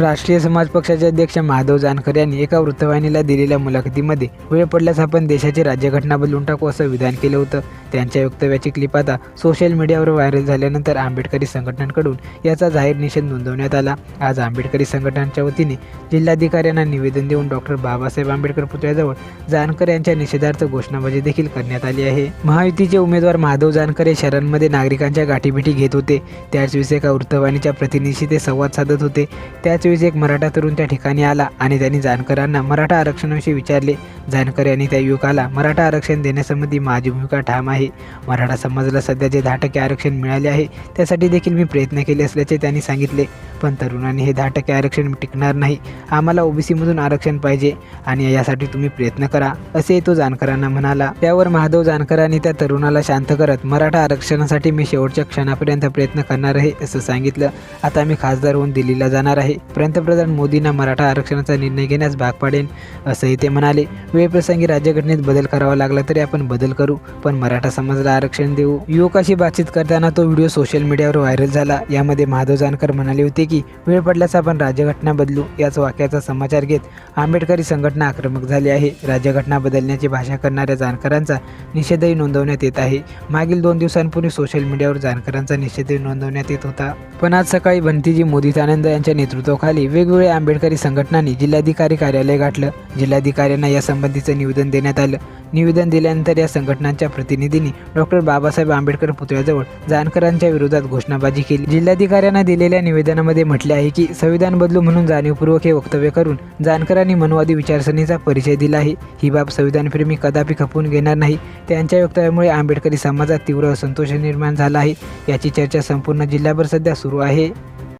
राष्ट्रीय समाज पक्षाचे अध्यक्ष महादेव जानकर यांनी एका वृत्तवाहिनीला दिलेल्या मुलाखतीमध्ये वेळ पडल्यास आपण देशाची राज्यघटना बदलून टाकू असं विधान केलं होतं. त्यांच्या वक्तव्याची क्लिप आता सोशल मीडियावर व्हायरल झाल्यानंतर आंबेडकरी संघटनांकडून याचा जाहीर निषेध नोंदवण्यात आला. आज आंबेडकरी संघटनांच्या वतीने जिल्हाधिकाऱ्यांना निवेदन देऊन डॉक्टर बाबासाहेब आंबेडकर पुतळ्याजवळ जानकर यांच्या निषेधार्थ घोषणाबाजी देखील करण्यात आली आहे. महायुतीचे उमेदवार महादेव जानकर हे शहरांमध्ये नागरिकांच्या गाठीभेटी घेत होते. त्याच एका वृत्तवाहिनीच्या प्रतिनिधीशी ते संवाद साधत होते. त्याच वेळेस एक मराठा तरुण त्या ठिकाणी आला आणि त्यांनी जानकरांना मराठा आरक्षणाविषयी विचारले. जानकर यांनी त्या युवकाला मराठा आरक्षण देण्यासंबंधी माझी भूमिका ठाम आहे. मराठा समाजाला सध्या जे दहा टक्के आरक्षण मिळाले आहे त्यासाठी देखील मी प्रयत्न केले असल्याचे त्यांनी सांगितले. पण तरुणांनी हे दहा टक्के आरक्षण टिकणार नाही. आम्हाला ओबीसीमधून आरक्षण पाहिजे आणि यासाठी तुम्ही प्रयत्न करा असे तो जानकरांना म्हणाला. त्यावर महादेव जानकरांनी त्या तरुणाला शांत करत मराठा आरक्षणासाठी मी शेवटच्या क्षणापर्यंत प्रयत्न करणार आहे असं सांगितलं. आता मी खासदार होऊन दिल्लीला जाणार आहे. पंतप्रधान मोदींना मराठा आरक्षणाचा निर्णय घेण्यास भाग पाडेन असंही ते म्हणाले. वेळप्रसंगी राज्यघटनेत बदल करावा लागला तरी आपण बदल करू पण मराठा समाजाला आरक्षण देऊ. युवकाशी बातचीत करताना तो व्हिडिओ सोशल मीडियावर व्हायरल झाला. यामध्ये महादेव जानकर म्हणाले होते की वेळ पडल्यास आपण राज्यघटना बदलू. याच वाक्याचा समाचार घेत आंबेडकरी संघटना आक्रमक झाली आहे. राज्यघटना बदलण्याची भाषा करणाऱ्या जानकरांचा निषेधही नोंदवण्यात येत आहे. मागील दोन दिवसांपूर्वी सोशल मीडियावर जानकरांचा निषेधही नोंदवण्यात येत होता. पण आज सकाळी भंतीजी मोदितानंद यांच्या नेतृत्वाखाली वेगवेगळ्या आंबेडकरी संघटनांनी जिल्हाधिकारी कार्यालय गाठलं. जिल्हाधिकाऱ्यांना यासंबंधीचं निवेदन देण्यात आलं. निवेदन दिल्यानंतर या संघटनांच्या प्रतिनिधींनी डॉक्टर बाबासाहेब आंबेडकर पुतळ्याजवळ जानकरांच्या विरोधात घोषणाबाजी केली. जिल्हाधिकाऱ्यांना दिलेल्या निवेदनामध्ये म्हटले आहे की संविधान बदलू म्हणून जाणीवपूर्वक हे वक्तव्य करून जानकरांनी मनवादी विचारसरणीचा परिचय दिला आहे. ही बाब संविधानप्रेमी कदापि खपवून घेणार नाही. त्यांच्या वक्तव्यामुळे आंबेडकरी समाजात तीव्र असंतोष निर्माण झाला आहे. याची चर्चा संपूर्ण जिल्ह्याभर सध्या सुरू आहे.